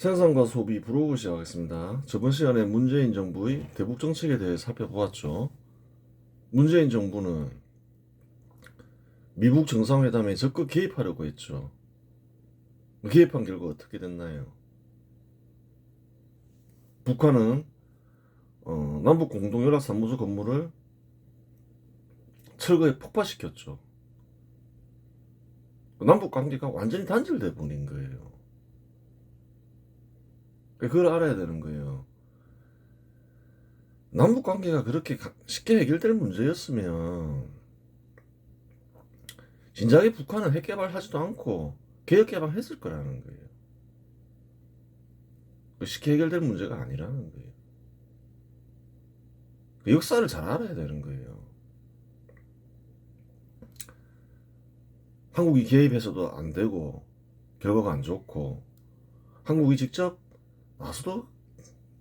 생산과 소비 브로그 시작하겠습니다. 저번 시간에 문재인 정부의 대북 정책에 대해 살펴보았죠. 문재인 정부는 미국 정상회담에 적극 개입하려고 했죠. 개입한 결과 어떻게 됐나요? 북한은 어, 남북 공동 연락 사무소 건물을 철거에 폭파시켰죠. 남북 관계가 완전히 단절돼 버린 거예요. 그걸 알아야 되는 거예요. 남북 관계가 그렇게 가- 쉽게 해결될 문제였으면 진작에 북한은 핵 개발하지도 않고 개혁 개방했을 거라는 거예요. 그 쉽게 해결될 문제가 아니라는 거예요. 그 역사를 잘 알아야 되는 거예요. 한국이 개입해서도 안 되고 결과가 안 좋고 한국이 직접 나서도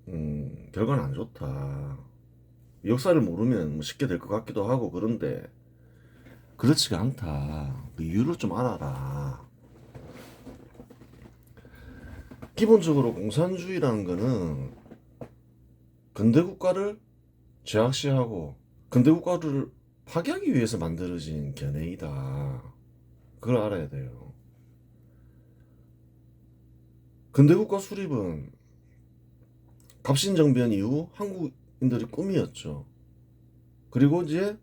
음, 결과는 안 좋다. 역사를 모르면 뭐 쉽게 될 것 같기도 하고 그런데 그렇지가 않다. 그 이유를 좀 알아라. 기본적으로 공산주의라는 거는 근대 국가를 제약시하고 근대 국가를 파괴하기 위해서 만들어진 견해이다. 그걸 알아야 돼요. 근대 국가 수립은 갑신정변 이후 한국인들의 꿈이었죠. 그리고 이제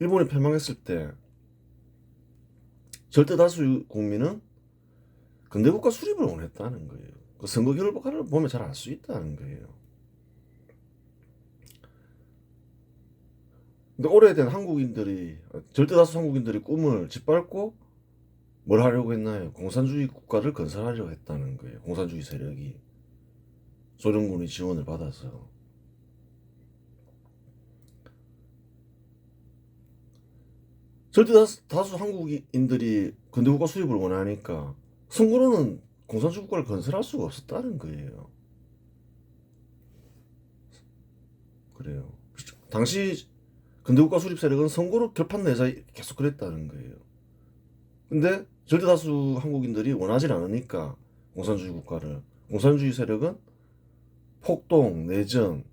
일본이 패망했을 때 절대 다수 국민은 근대 국가 수립을 원했다는 거예요. 그 선거 결과를 보면 잘 알 수 있다는 거예요. 근데 오래된 한국인들이 절대 다수 한국인들이 꿈을 짓밟고 뭘 하려고 했나요? 공산주의 국가를 건설하려고 했다는 거예요. 공산주의 세력이 소련군의 지원을 받아서 절대 다수 한국인들이 근대국가 수립을 원하니까 선거로는 공산주의 국가를 건설할 수가 없었다는 거예요. 그래요. 당시 근대국가 수립 세력은 선거로 결판 내자 계속 그랬다는 거예요. 근데 절대 다수 한국인들이 원하지 않으니까 공산주의 국가를 공산주의 세력은 폭동, 내전,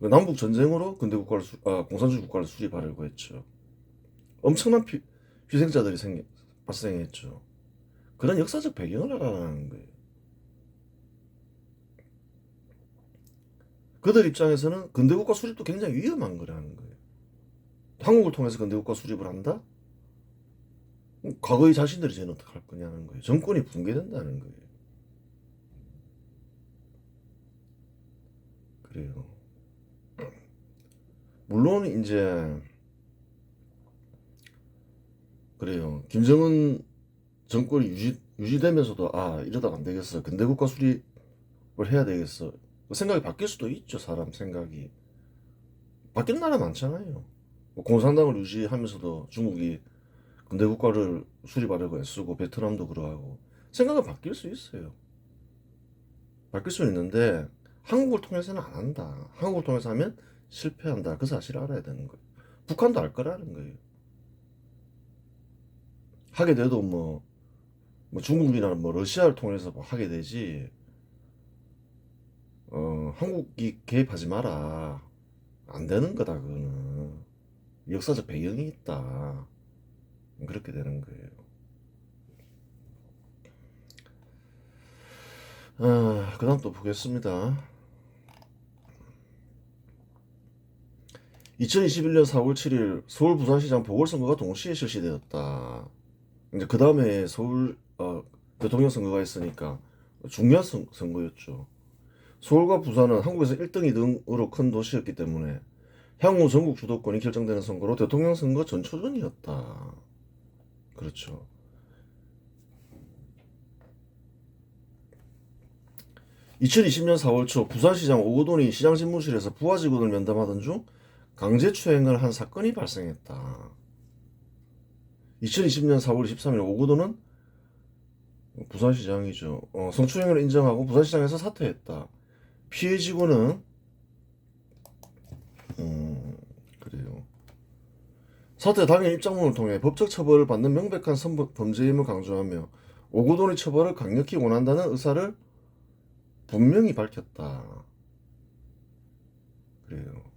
그 남북 전쟁으로 근대 국가를 수, 아, 공산주의 국가를 수립하려고 했죠. 엄청난 피, 희생자들이 생, 발생했죠. 그런 역사적 배경을 알아라는 거예요. 그들 입장에서는 근대 국가 수립도 굉장히 위험한 거라는 거예요. 한국을 통해서 근대 국가 수립을 한다? 과거의 자신들이 쟤는 어떻게 할 거냐는 거예요. 정권이 붕괴된다는 거예요. 그래요. 물론 이제 그래요. 김정은 정권이 유지 유지되면서도 아 이러다가 안 되겠어. 근대 국가 수립을 해야 되겠어. 그 생각이 바뀔 수도 있죠. 사람 생각이 바뀐 나라 많잖아요. 뭐 공산당을 유지하면서도 중국이 근대 국가를 수립하려고 애쓰고 베트남도 그러하고 생각은 바뀔 수 있어요. 바뀔 수 있는데 한국을 통해서는 안 한다. 한국을 통해서 하면 실패한다. 그 사실을 알아야 되는 거예요. 북한도 알 거라는 거예요. 하게 돼도 뭐, 뭐 중국이나 뭐 러시아를 통해서 뭐 하게 되지. 어, 한국이 개입하지 마라. 안 되는 거다, 그거는. 역사적 배경이 있다. 그렇게 되는 거예요. 아, 그 다음 또 보겠습니다. 2021년 4월 7일 서울 부산시장 보궐선거가 동시에 실시되었다. 이제 그 다음에 서울 어, 대통령 선거가 있으니까 중요한 선, 선거였죠. 서울과 부산은 한국에서 1등, 2등으로 큰 도시였기 때문에 향후 전국 주도권이 결정되는 선거로 대통령 선거 전초전이었다. 그렇죠. (2020년 4월 초) 부산시장 오고돈이 시장신문실에서 부하 직원을 면담하던 중 강제추행을 한 사건이 발생했다. 2020년 4월 23일 오고돈은 부산시장이죠. 어, 성추행을 인정하고 부산시장에서 사퇴했다. 피해 직원은 음, 그래요. 사태 당일 입장문을 통해 법적 처벌을 받는 명백한 범죄임을 강조하며 오고돈의 처벌을 강력히 원한다는 의사를 분명히 밝혔다. 그래요.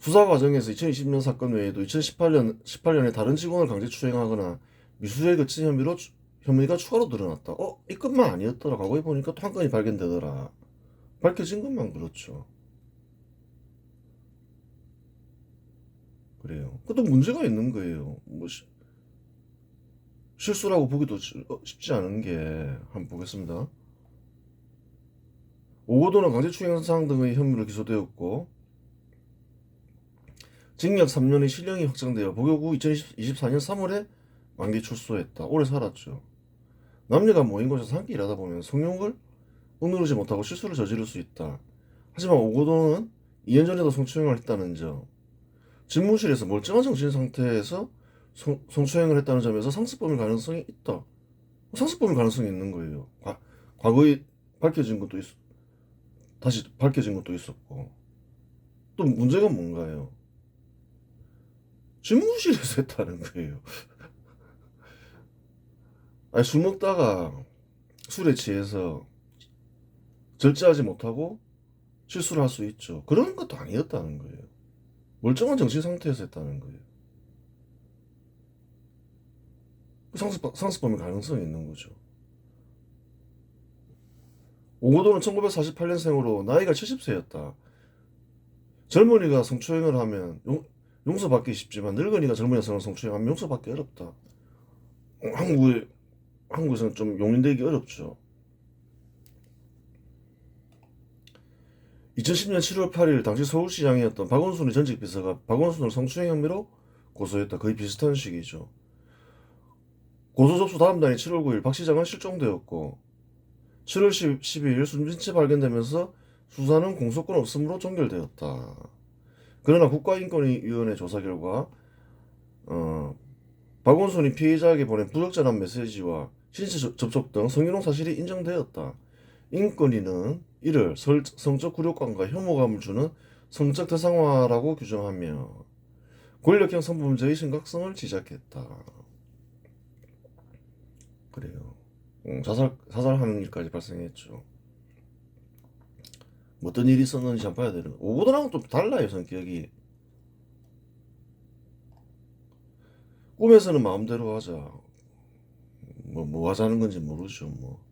수사 과정에서 2020년 사건 외에도 2018년 18년에 다른 직원을 강제 추행하거나 미수에 그친 혐의로 추- 혐의가 추가로 드러났다. 어, 이 건만 아니었더라. 과거에 보니까 또 한 건이 발견되더라. 밝혀진 것만 그렇죠. 그래요. 그것도 문제가 있는 거예요. 뭐 시- 실수라고 보기도 시- 어, 쉽지 않은 게 한번 보겠습니다. 오고도는 강제추행상 등의 혐의로 기소되었고 징역 3년의 실형이 확정되어 복역 후 2024년 3월에 만기 출소했다. 오래 살았죠. 남녀가 모인 곳에서 함께 일하다 보면 성욕을 억누르지 못하고 실수를 저지를 수 있다. 하지만 오고도는 2년 전에도 성추행을 했다는 점, 집무실에서 멀쩡한 정신 상태에서 성, 성추행을 했다는 점에서 상습범일 가능성이 있다. 상습범일 가능성이 있는 거예요. 과, 과거에 밝혀진 것도 있, 다시 밝혀진 것도 있었고. 또 문제가 뭔가요? 집무실에서 했다는 거예요. 아니, 술 먹다가 술에 취해서 절제하지 못하고 실수를 할 수 있죠. 그런 것도 아니었다는 거예요. 멀쩡한 정신 상태에서 했다는 거예요. 상습, 상습범의 가능성이 있는 거죠. 오고도는 1948년생으로 나이가 70세였다. 젊은이가 성추행을 하면 용, 용서받기 쉽지만 늙은이가 젊은 여성을 성추행하면 용서받기 어렵다. 어, 한국에, 한국에서는 좀 용인되기 어렵죠. 2010년 7월 8일 당시 서울시장이었던 박원순의 전직 비서가 박원순을 성추행 혐의로 고소했다. 거의 비슷한 시기죠. 고소 접수 다음 날인 7월 9일 박 시장은 실종되었고 7월 10, 12일 숨진채 발견되면서 수사는 공소권 없음으로 종결되었다. 그러나 국가인권위원회 조사 결과 어, 박원순이 피해자에게 보낸 부적절한 메시지와 신체 접- 접촉 등 성희롱 사실이 인정되었다. 인권위는 이를 설- 성적 굴욕감과 혐오감을 주는 성적 대상화라고 규정하며 권력형 성범죄의 심각성을 지적했다. 그래요. 음, 자살 자살하는 일까지 발생했죠. 뭐 어떤 일이 있었는지 한번 봐야 되는. 오고도랑은 좀 달라요 성격이. 꿈에서는 마음대로 하자. 뭐, 뭐 하자는 건지 모르죠, 뭐.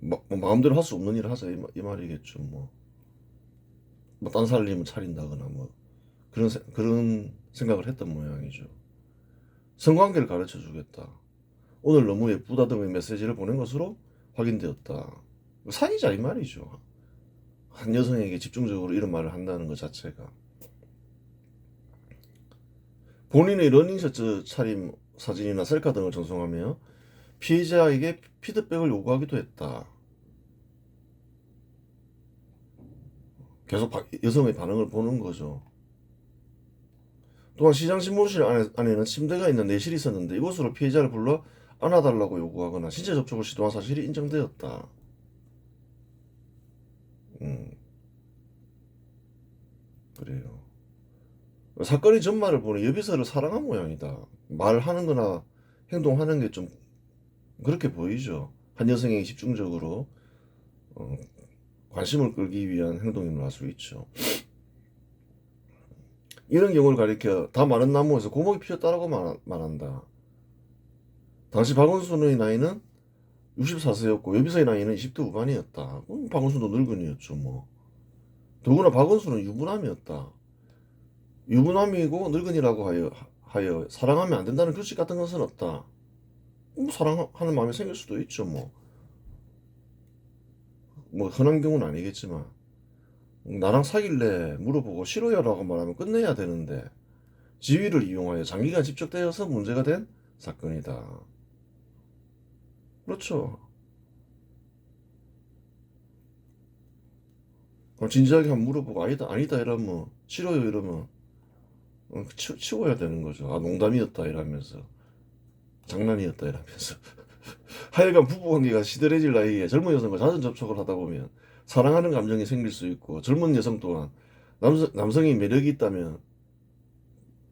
마, 뭐 마음대로 할 수 없는 일을 하자, 이, 말- 이 말이겠죠, 뭐. 뭐, 딴 살림을 차린다거나, 뭐. 그런, 세- 그런 생각을 했던 모양이죠. 성관계를 가르쳐 주겠다. 오늘 너무 예쁘다 등의 메시지를 보낸 것으로 확인되었다. 사귀자, 이 말이죠. 한 여성에게 집중적으로 이런 말을 한다는 것 자체가. 본인의 러닝셔츠 차림 사진이나 셀카 등을 전송하며 피해자에게 피드백을 요구하기도 했다. 계속 바- 여성의 반응을 보는 거죠. 또한 시장 신문실 안에, 안에는 침대가 있는 내실이 있었는데 이곳으로 피해자를 불러 안아달라고 요구하거나 신체 접촉을 시도한 사실이 인정되었다. 음, 그래요. 사건의 전말을 보니 여비서를 사랑한 모양이다. 말하는 거나 행동하는 게 좀 그렇게 보이죠. 한 여성에게 집중적으로 어, 관심을 끌기 위한 행동임을 알 수 있죠. 이런 경우를 가리켜 다 마른 나무에서 고목이 피었다라고 말, 말한다. 당시 박원순의 나이는 64세였고 여비서의 나이는 20대 후반이었다. 음, 박원순도 늙은이였죠 뭐. 더구나 박원순은 유부남이었다. 유부남이고 늙은이라고 하여, 하여 사랑하면 안 된다는 규칙 같은 것은 없다. 뭐 사랑하는 마음이 생길 수도 있죠 뭐. 뭐 흔한 경우는 아니겠지만 나랑 사귈래 물어보고 싫어요라고 말하면 끝내야 되는데 지위를 이용하여 장기간 집적되어서 문제가 된 사건이다. 그렇죠. 그럼 진지하게 한번 물어보고 아니다 아니다 이러면 싫어요 이러면 어, 치, 치워야 되는 거죠. 아 농담이었다 이러면서 장난이었다 이러면서 하여간 부부관계가 시들해질 나이에 젊은 여성과 잦은 접촉을 하다 보면 사랑하는 감정이 생길 수 있고 젊은 여성 또한 남성, 남성이 매력이 있다면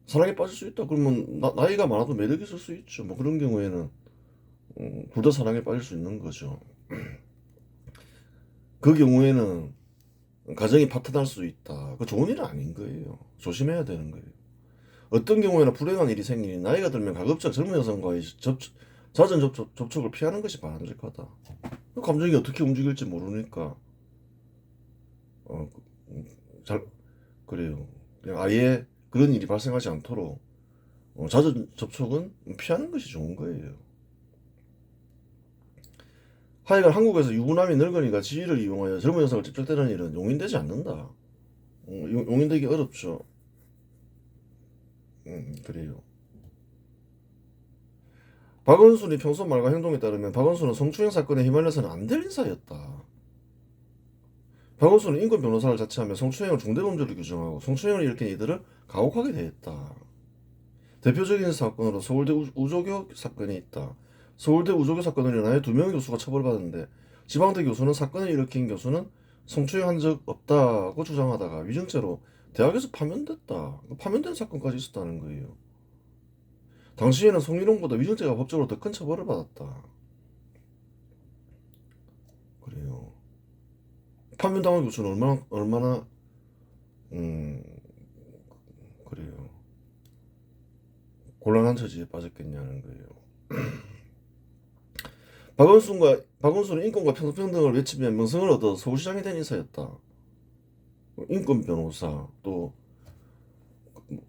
사랑에 빠질 수 있다. 그러면 나, 나이가 많아도 매력이 있을 수 있죠. 뭐 그런 경우에는 음, 둘다 사랑에 빠질 수 있는 거죠. 그 경우에는 가정이 파탄날 수 있다. 그 좋은 일은 아닌 거예요. 조심해야 되는 거예요. 어떤 경우에는 불행한 일이 생기니 나이가 들면 가급적 젊은 여성과의 접, 잦은 접촉, 접촉을 피하는 것이 바람직하다. 그 감정이 어떻게 움직일지 모르니까 어, 음, 잘 그래요. 그냥 아예 그런 일이 발생하지 않도록 어, 잦은 접촉은 피하는 것이 좋은 거예요. 하여간 한국에서 유부남이 늙으니까 지위를 이용하여 젊은 여성을 찝쩍대는 일은 용인되지 않는다. 어, 용- 용인되기 어렵죠. 음, 그래요. 박원순이 평소 말과 행동에 따르면 박원순은 성추행 사건에 휘말려서는 안 될 인사였다. 박원순은 인권 변호사를 자처하며 성추행을 중대범죄로 규정하고 성추행을 일으킨 이들을 가혹하게 대했다. 대표적인 사건으로 서울대 우- 우조교 사건이 있다. 서울대 우조교 사건으로 인하여 두 명의 교수가 처벌받았는데 지방대 교수는 사건을 일으킨 교수는 성추행한 적 없다고 주장하다가 위증죄로 대학에서 파면됐다. 파면된 사건까지 있었다는 거예요. 당시에는 성희롱보다 위증죄가 법적으로 더 큰 처벌을 받았다. 그래요. 파면당한 교수는 얼마나 얼마나 음 그래요. 곤란한 처지에 빠졌겠냐는 거예요. 박원순과 박원순은 인권과 평등을 외치며 명성을 얻어 서울시장이 된 인사였다. 인권 변호사 또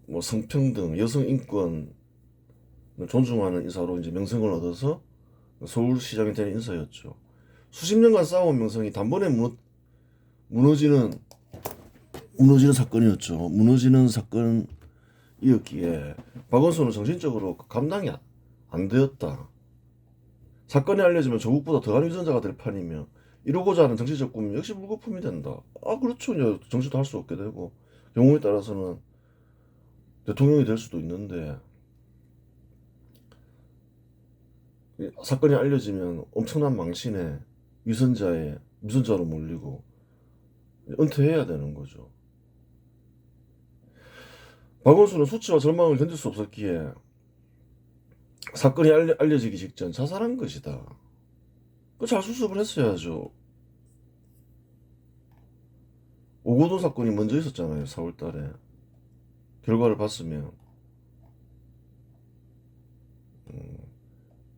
뭐 성평등, 여성 인권 존중하는 인사로 이제 명성을 얻어서 서울시장이 된 인사였죠. 수십 년간 쌓아온 명성이 단번에 무너, 무너지는 무너지는 사건이었죠. 무너지는 사건이었기에 박원순은 정신적으로 감당이 안- 안 되었다. 사건이 알려지면 조국보다 더한 유전자가 될 판이며 이루고자 하는 정치적 꿈 역시 물거품이 된다. 아 그렇죠. 정치도 할 수 없게 되고 경우에 따라서는 대통령이 될 수도 있는데 이 사건이 알려지면 엄청난 망신에 위선자에 위선자로 몰리고 은퇴해야 되는 거죠. 박원순은 수치와 절망을 견딜 수 없었기에 사건이 알려, 알려 지기 직전 자살한 것이다. 그 잘 수습을 했어야죠. 오고돈 사건이 먼저 있었잖아요. 4월 달에. 결과를 봤으면. 음,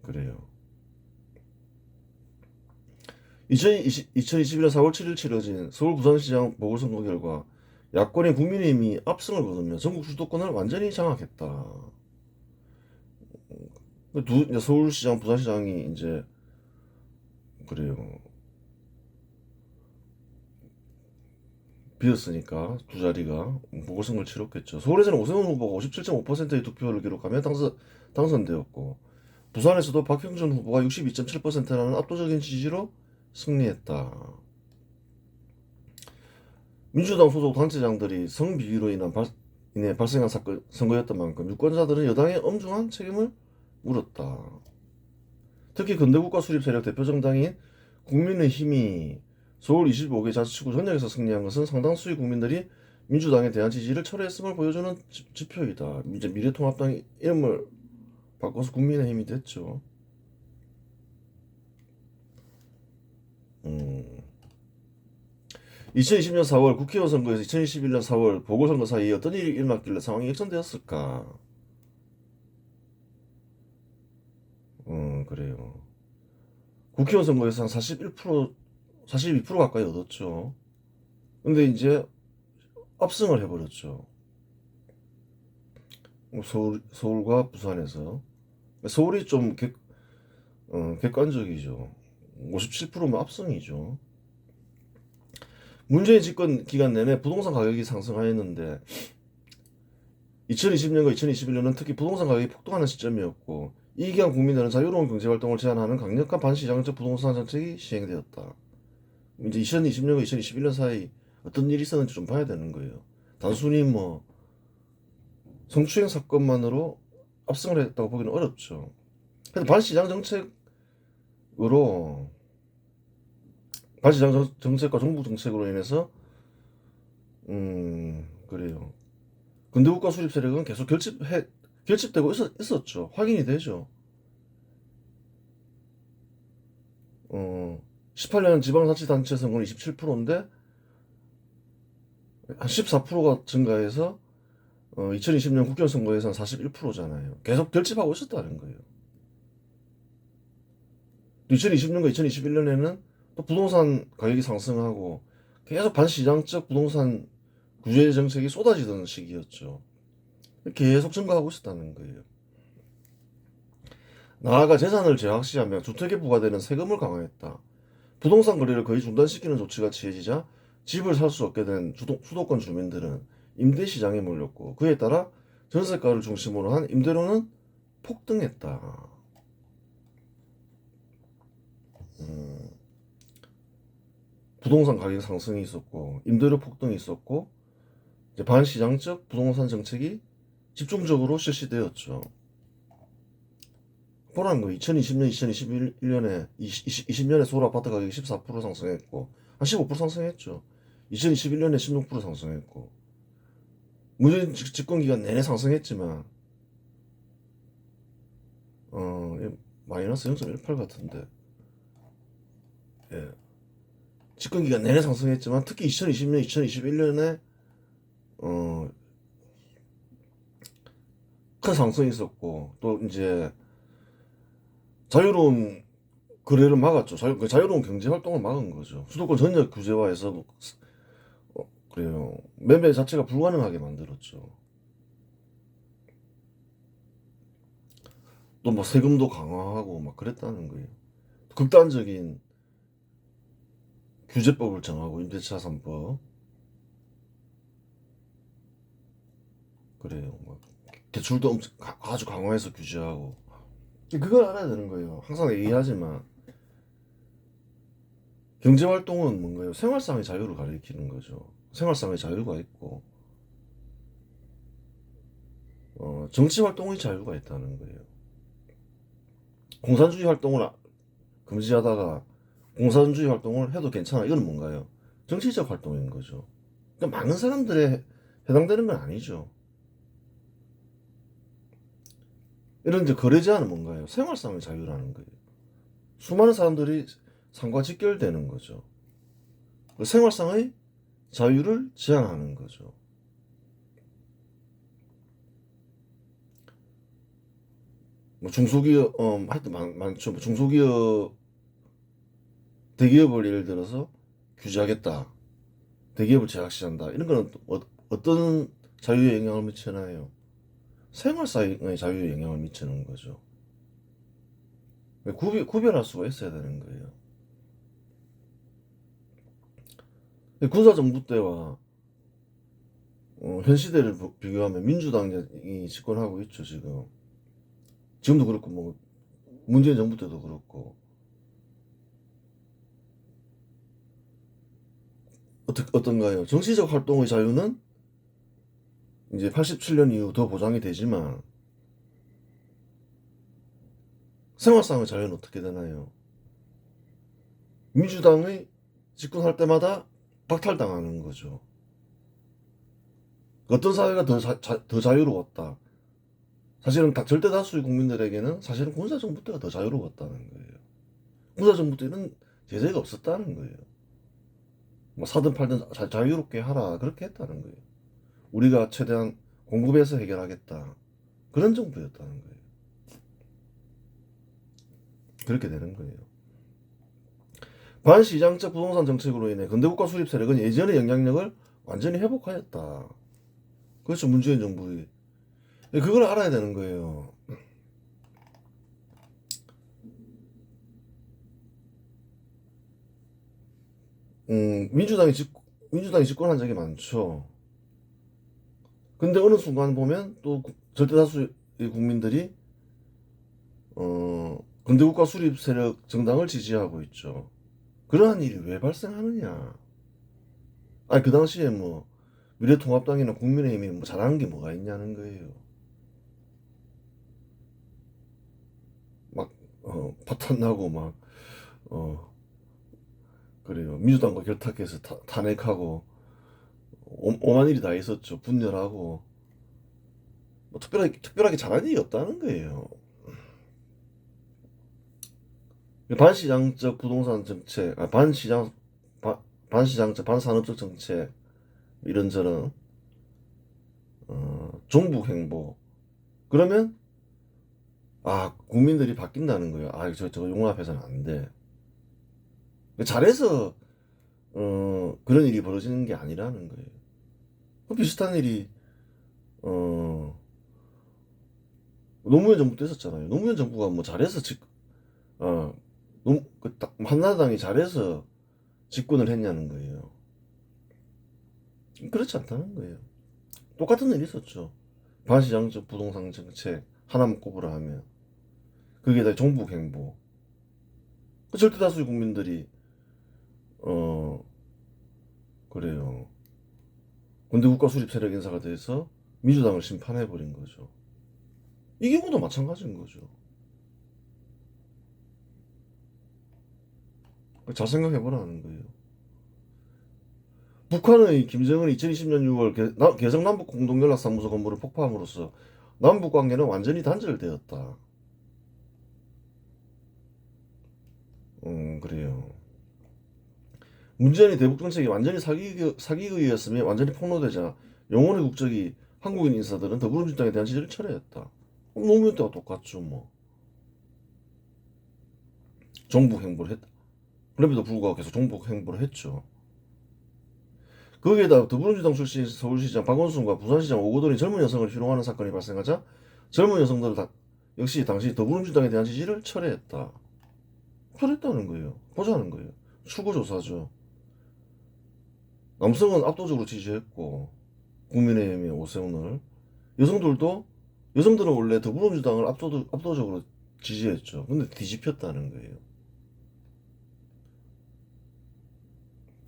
그래요. 2020, 2021년 4월 7일 치러진 서울 부산시장 보궐선거 결과 야권의 국민의힘이 압승을 거두며 전국 수도권을 완전히 장악했다. 그 두, 서울시장, 부산시장이 이제 그래요. 비었으니까 두 자리가 보궐선거를 치렀겠죠. 서울에서는 오세훈 후보가 57.5%의 득표를 기록하며 당선, 당선되었고 부산에서도 박형준 후보가 62.7%라는 압도적인 지지로 승리했다. 민주당 소속 단체장들이 성비위로 인한 발, 인해 발생한 사건, 선거였던 만큼 유권자들은 여당의 엄중한 책임을 물었다. 특히 근대국가 수립 세력 대표 정당인 국민의힘이 서울 25개 자치구 전역에서 승리한 것은 상당수의 국민들이 민주당에 대한 지지를 철회했음을 보여주는 지- 지표이다. 이제 미래통합당 이름을 바꿔서 국민의힘이 됐죠. 음. 2020년 4월 국회의원 선거에서 2021년 4월 보궐선거 사이에 어떤 일이 일어났길래 상황이 역전되었을까? 음, 그래요. 국회의원 선거에서 한 41%, 42% 가까이 얻었죠. 근데 이제 압승을 해버렸죠. 서울, 서울과 부산에서. 서울이 좀 객, 어, 객관적이죠. 57%면 압승이죠. 문재인 집권 기간 내내 부동산 가격이 상승하였는데 2020년과 2021년은 특히 부동산 가격이 폭등하는 시점이었고 이 기간 국민들은 자유로운 경제 활동을 제한하는 강력한 반시장적 부동산 정책이 시행되었다. 이제 2020년과 2021년 사이 어떤 일이 있었는지 좀 봐야 되는 거예요. 단순히 뭐 성추행 사건만으로 압승을 했다고 보기는 어렵죠. 근데 반시장 정책으로 반시장 정- 정책과 정부 정책으로 인해서 음 그래요. 근대국가 수립 세력은 계속 결집해 결집되고 있었, 있었 죠. 확인이 되죠. 어, 18년 지방자치단체 선거는 27%인데 한 14%가 증가해서 어, 2020년 국회의원 선거에서는 41%잖아요. 계속 결집하고 있었다는 거예요. 2020년과 2021년에는 또 부동산 가격이 상승하고 계속 반시장적 부동산 규제 정책이 쏟아지던 시기였죠. 계속 증가하고 있었다는 거예요. 나라가 재산을 제각시하며 주택에 부과되는 세금을 강화했다. 부동산 거래를 거의 중단시키는 조치가 취해지자 집을 살 수 없게 된 주도, 수도권 주민들은 임대 시장에 몰렸고 그에 따라 전세가를 중심으로 한 임대료는 폭등했다. 음, 부동산 가격 상승이 있었고 임대료 폭등이 있었고 반시장적 부동산 정책이 집중적으로 실시되었죠. 보라는 거 2020년, 2021년에 20, 20년에 서울 아파트 가격이 14% 상승했고 한 15% 상승했죠. 2021년에 16% 상승했고 문재인 집- 집권 기간 내내 상승했지만 어이 마이너스 0.18 같은데 예 집권 기간 내내 상승했지만 특히 2020년, 2021년에 어 큰 상승이 있었고 또 이제 자유로운 거래를 막았죠. 자유, 그 자유로운 경제 활동을 막은 거죠. 수도권 전역 규제화해서 어, 그래요. 매매 자체가 불가능하게 만들었죠. 또 뭐 세금도 강화하고 막 그랬다는 거예요. 극단적인 규제법을 정하고 임대차 3법 그래요. 막 대출도 엄청 가- 아주 강화해서 규제하고 그걸 알아야 되는 거예요. 항상 얘기하지만 경제 활동은 뭔가요? 생활상의 자유를 가리키는 거죠. 생활상의 자유가 있고 어, 정치 활동의 자유가 있다는 거예요. 공산주의 활동을 아- 금지하다가 공산주의 활동을 해도 괜찮아. 이건 뭔가요? 정치적 활동인 거죠. 그러니까 많은 사람들에 해당되는 건 아니죠. 이런 이제 거래 제한은 뭔가요? 생활상의 자유라는 거예요. 수많은 사람들이 상과 직결되는 거죠. 그 생활상의 자유를 제한하는 거죠. 뭐 중소기업, 어, 하여튼 많, 많죠. 뭐 중소기업, 대기업을 예를 들어서 규제하겠다. 대기업을 제약시한다. 이런 거는 또 어, 어떤 자유에 영향을 미치나요? 생활상의 자유에 영향을 미치는 거죠. 구비, 구별할 수가 있어야 되는 거예요. 군사정부 때와 어, 현 시대를 보- 비교하면 민주당이 집권하고 있죠, 지금. 지금도 그렇고, 뭐, 문재인 정부 때도 그렇고. 어떻, 어떤가요? 정치적 활동의 자유는 이제 87년 이후 더 보장이 되지만, 생활상의 자유는 어떻게 되나요? 민주당의 집권할 때마다 박탈당하는 거죠. 어떤 사회가 더, 자, 자- 더 자유로웠다. 사실은 다, 절대 다수의 국민들에게는 사실은 군사정부 때가 더 자유로웠다는 거예요. 군사정부 때는 제재가 없었다는 거예요. 뭐 사든 팔든 자, 자유롭게 하라 그렇게 했다는 거예요. 우리가 최대한 공급해서 해결하겠다. 그런 정부였다는 거예요. 그렇게 되는 거예요. 반시장적 부동산 정책으로 인해 근대국가 수립 세력은 예전의 영향력을 완전히 회복하였다. 그렇죠. 문재인 정부의. 그걸 알아야 되는 거예요. 음, 민주당이 집, 민주당이 집권한 적이 많죠. 근데 어느 순간 보면 또 구- 절대다수의 국민들이 어, 근대국가 수립 세력 정당을 지지하고 있죠. 그러한 일이 왜 발생하느냐? 아니 그 당시에 뭐 미래통합당이나 국민의힘이 뭐 잘하는 게 뭐가 있냐는 거예요. 막 어, 파탄 나고 막 어, 그래요. 민주당과 결탁해서 타, 탄핵하고 오, 오만 일이 다 있었죠. 분열하고 뭐 특별하게 특별하게 잘한 일이 없다는 거예요. 반시장적 부동산 정책, 아, 반시장, 반, 반시장적 반산업적 정책 이런저런 어, 종북 행보 그러면 아 국민들이 바뀐다는 거예요. 아 저 저거 용납해서는 안 돼. 잘해서 어, 그런 일이 벌어지는 게 아니라는 거예요. 그 비슷한 일이 어, 노무현 정부 때 있었잖아요. 노무현 정부가 뭐 잘해서 직, 어, 노, 그, 딱, 한나라당이 잘해서 집권을 했냐는 거예요. 그렇지 않다는 거예요. 똑같은 일이 있었죠. 반시장적 부동산 정책 하나만 꼽으라 하면 그게 다 정부 행보. 그 절대 다수의 국민들이 어 그래요. 근데 국가 수립 세력 인사가 돼서 민주당을 심판해 버린 거죠. 이 경우도 마찬가지인 거죠. 잘 생각해 보라는 거예요. 북한의 김정은이 2020년 6월 개, 나, 개성 남북 공동 연락 사무소 건물을 폭파함으로써 남북 관계는 완전히 단절되었다. 음, 그래요. 문재인의 대북 정책이 완전히 사기, 사기의였으며 완전히 폭로되자 영원의 국적이 한국인 인사들은 더불어민주당에 대한 지지를 철회했다. 노무현 때와 똑같죠, 뭐. 정부 행보를 했다. 그럼에도 불구하고 계속 정부 행보를 했죠. 거기에다 더불어민주당 출신 서울시장 박원순과 부산시장 오고돈이 젊은 여성을 희롱하는 사건이 발생하자 젊은 여성들 다 역시 당시 더불어민주당에 대한 지지를 철회했다. 철회했다는 거예요. 보자는 거예요. 출구조사죠. 남성은 압도적으로 지지했고 국민의힘의 오세훈을 여성들도 여성들은 원래 더불어민주당을 압도, 압도적으로 지지했죠. 근데 뒤집혔다는 거예요.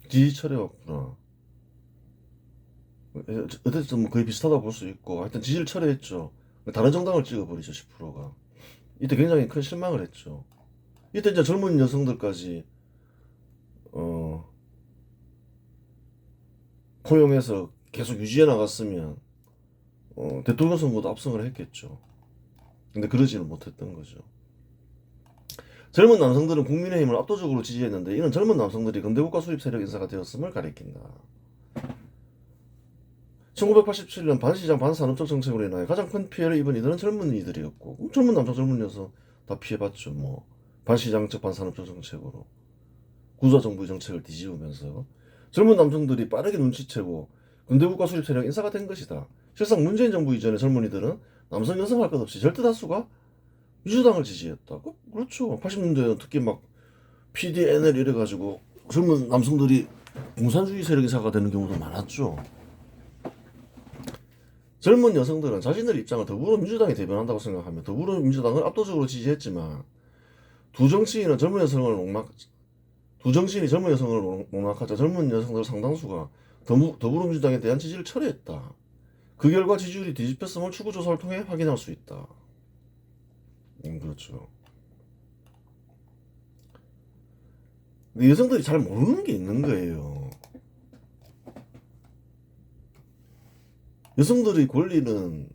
지지 철회였구나. 어쨌든 뭐 거의 비슷하다고 볼 수 있고 하여튼 지지를 철회했죠. 다른 정당을 찍어버리죠 10%가. 이때 굉장히 큰 실망을 했죠. 이때 이제 젊은 여성들까지 어 포용해서 계속 유지해 나갔으면 어, 대통령 선거도 압승을 했겠죠. 근데 그러지는 못했던 거죠. 젊은 남성들은 국민의힘을 압도적으로 지지했는데 이는 젊은 남성들이 근대국가 수립 세력 인사가 되었음을 가리킨다. 1987년 반시장 반산업적 정책으로 인하여 가장 큰 피해를 입은 이들은 젊은 이들이었고 젊은 남성 젊은 여성 다 피해봤죠 뭐 반시장적 반산업적 정책으로 구조정부의 정책을 뒤집으면서 젊은 남성들이 빠르게 눈치채고 근대국가 수립 세력 인사가 된 것이다. 실상 문재인 정부 이전의 젊은이들은 남성 여성 할것 없이 절대 다수가 민주당을 지지했다. 그, 그렇죠. 80년대에는 특히 막 PDNL 이래가지고 젊은 남성들이 공산주의 세력 인사가 되는 경우도 많았죠. 젊은 여성들은 자신들의 입장을 더불어민주당에 대변한다고 생각하며 더불어민주당을 압도적으로 지지했지만 두 정치인은 젊은 여성을 농락 두 정치인이 젊은 여성을 농락하자 젊은 여성들 상당수가 더불어민주당에 대한 지지를 철회했다. 그 결과 지지율이 뒤집혔음을 추구조사를 통해 확인할 수 있다. 음, 그렇죠. 근데 여성들이 잘 모르는 게 있는 거예요. 여성들의 권리는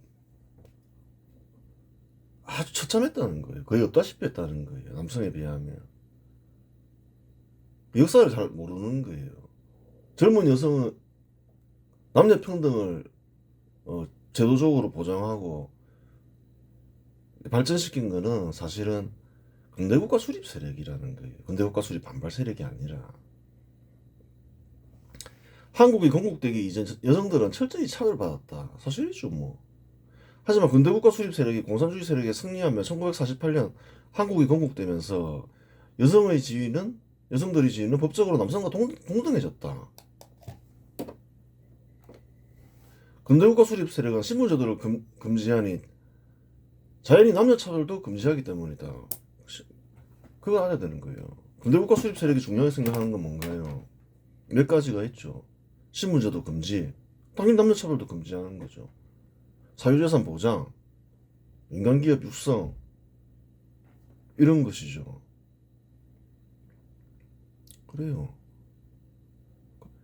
아주 처참했다는 거예요. 거의 없다시피 했다는 거예요. 남성에 비하면. 역사를 잘 모르는 거예요. 젊은 여성은 남녀 평등을 어, 제도적으로 보장하고 발전시킨 거는 사실은 근대국가 수립 세력이라는 거예요. 근대국가 수립 반발 세력이 아니라 한국이 건국되기 이전 여성들은 철저히 차별받았다. 사실이죠 뭐. 하지만 근대국가 수립 세력이 공산주의 세력에 승리하며 1948년 한국이 건국되면서 여성의 지위는 여성들의 지위는 법적으로 남성과 동, 동등해졌다. 근대국가 수립 세력은 신분제도를 금, 금지하니 자연히 남녀 차별도 금지하기 때문이다. 그거 알아야 되는 거예요. 근대국가 수립 세력이 중요하게 생각하는 건 뭔가요? 몇 가지가 있죠. 신분제도 금지, 당연히 남녀 차별도 금지하는 거죠. 사유재산 보장, 인간기업 육성 이런 것이죠. 그래요.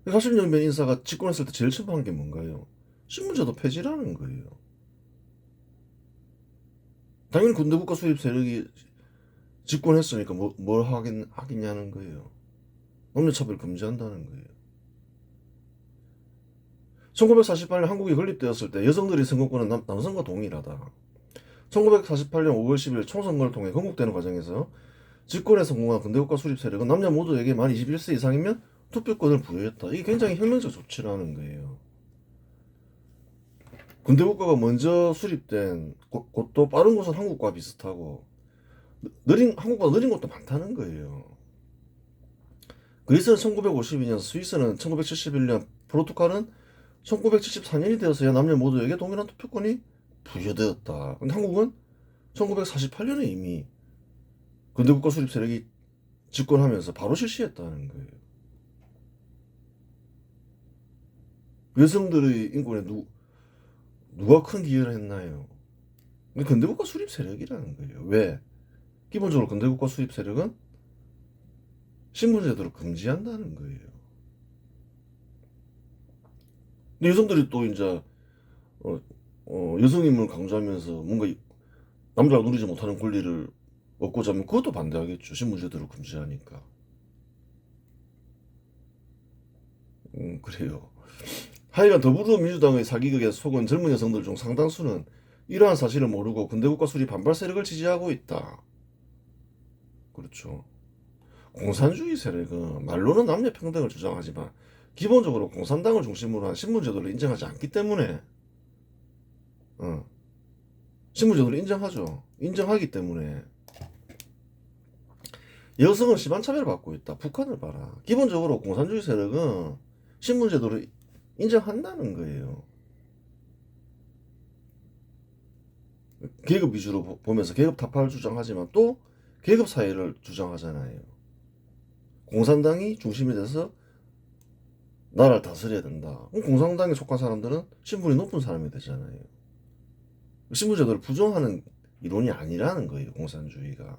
40년면 인사가 집권했을 때 제일 처음 한 게 뭔가요? 신문제도 폐지라는 거예요. 당연히 군대국가 수입 세력이 집권했으니까 뭐, 뭘 하겠, 하겠냐는 거예요. 남녀차별 금지한다는 거예요. 1948년 한국이 건립되었을 때 여성들이 선거권은 남, 남성과 동일하다. 1948년 5월 10일 총선거를 통해 건국되는 과정에서 집권에 성공한 근대국가 수립 세력은 남녀 모두에게 만 21세 이상이면 투표권을 부여했다. 이게 굉장히 혁명적 조치라는 거예요. 근대국가가 먼저 수립된 곳- 곳도 빠른 곳은 한국과 비슷하고 느린 한국보다 느린 곳도 많다는 거예요. 그리스는 1952년, 스위스는 1971년, 포르투갈은 1974년이 되어서야 남녀 모두에게 동일한 투표권이 부여되었다. 근데 한국은 1948년에 이미 근대국가 수립 세력이 집권하면서 바로 실시했다는 거예요. 여성들의 인권에 누, 누가 큰 기여를 했나요? 근대국가 수립 세력이라는 거예요. 왜? 기본적으로 근대국가 수립 세력은 신분제도를 금지한다는 거예요. 근데 여성들이 또 이제 어, 어, 여성임을 강조하면서 뭔가 이- 남자가 누리지 못하는 권리를 얻고자 하면 그것도 반대하겠죠. 신분제도를 금지하니까. 음, 그래요. 하여간 더불어민주당의 사기극에 속은 젊은 여성들 중 상당수는 이러한 사실을 모르고 근대국가 수립 반발 세력을 지지하고 있다. 그렇죠. 공산주의 세력은 말로는 남녀 평등을 주장하지만 기본적으로 공산당을 중심으로 한 신분제도를 인정하지 않기 때문에 어, 신분제도를 인정하죠. 인정하기 때문에 여성은 심한 차별을 받고 있다. 북한을 봐라. 기본적으로 공산주의 세력은 신분제도를 인정한다는 거예요. 계급 위주로 보- 보면서 계급 타파를 주장하지만 또 계급 사회를 주장하잖아요. 공산당이 중심이 돼서 나라를 다스려야 된다. 그럼 공산당에 속한 사람들은 신분이 높은 사람이 되잖아요. 신분제도를 부정하는 이론이 아니라는 거예요. 공산주의가.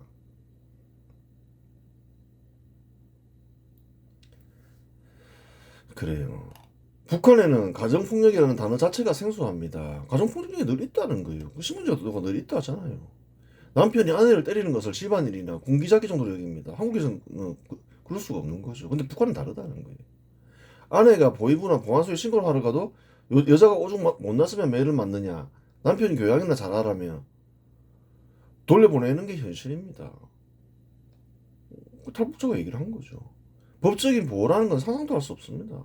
그래요. 북한에는 가정폭력이라는 단어 자체가 생소합니다. 가정폭력이 늘 있다는 거예요. 그 신분제도가 늘 있다 하잖아요. 남편이 아내를 때리는 것을 집안일이나 군기잡기 정도로 여깁니다. 한국에서는 그, 그럴 수가 없는 거죠. 근데 북한은 다르다는 거예요. 아내가 보이부나 보안소에 신고를 하러 가도 여, 여자가 오죽 마- 못났으면 매를 맞느냐. 남편이 교양이나 잘하라며 돌려보내는 게 현실입니다. 그 탈북자가 얘기를 한 거죠. 법적인 보호라는 건 상상도 할 수 없습니다.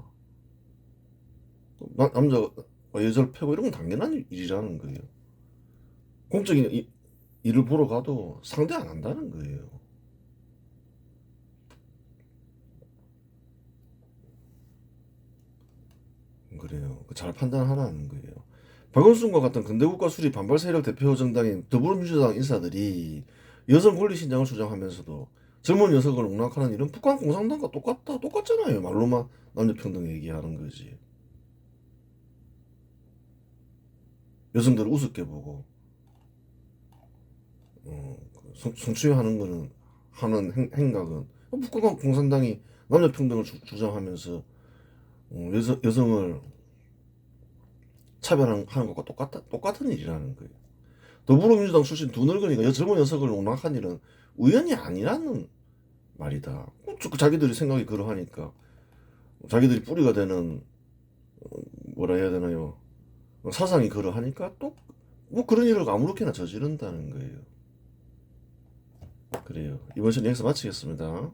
나- 남자가 여자를 패고 이런 건 당연한 일이라는 거예요. 공적인 이- 일을 보러 가도 상대 안 한다는 거예요. 그래요. 그잘 판단하라는 거예요. 박원순과 같은 근대국가 수립 반발 세력 대표 정당인 더불어민주당 인사들이 여성 권리 신장을 주장하면서도 젊은 여성을 농락하는 일은 북한 공산당과 똑같다, 똑같잖아요. 말로만 남녀 평등 얘기하는 거지. 여성들을 우습게 보고 어, 그 성, 성추행하는 거는 하는 행, 행각은 북한 공산당이 남녀 평등을 주, 주장하면서 어, 여성, 여성을 차별하는 하는 것과 똑같다, 똑같은 일이라는 거예요. 더불어민주당 출신 두 늙은이가 여 젊은 녀석을 농락한 일은 우연이 아니라는 말이다. 자기들이 생각이 그러하니까 자기들이 뿌리가 되는 어, 뭐라 해야 되나요? 사상이 그러하니까 또 뭐 그런 일을 아무렇게나 저지른다는 거예요. 그래요. 이번 시간 여기서 마치겠습니다.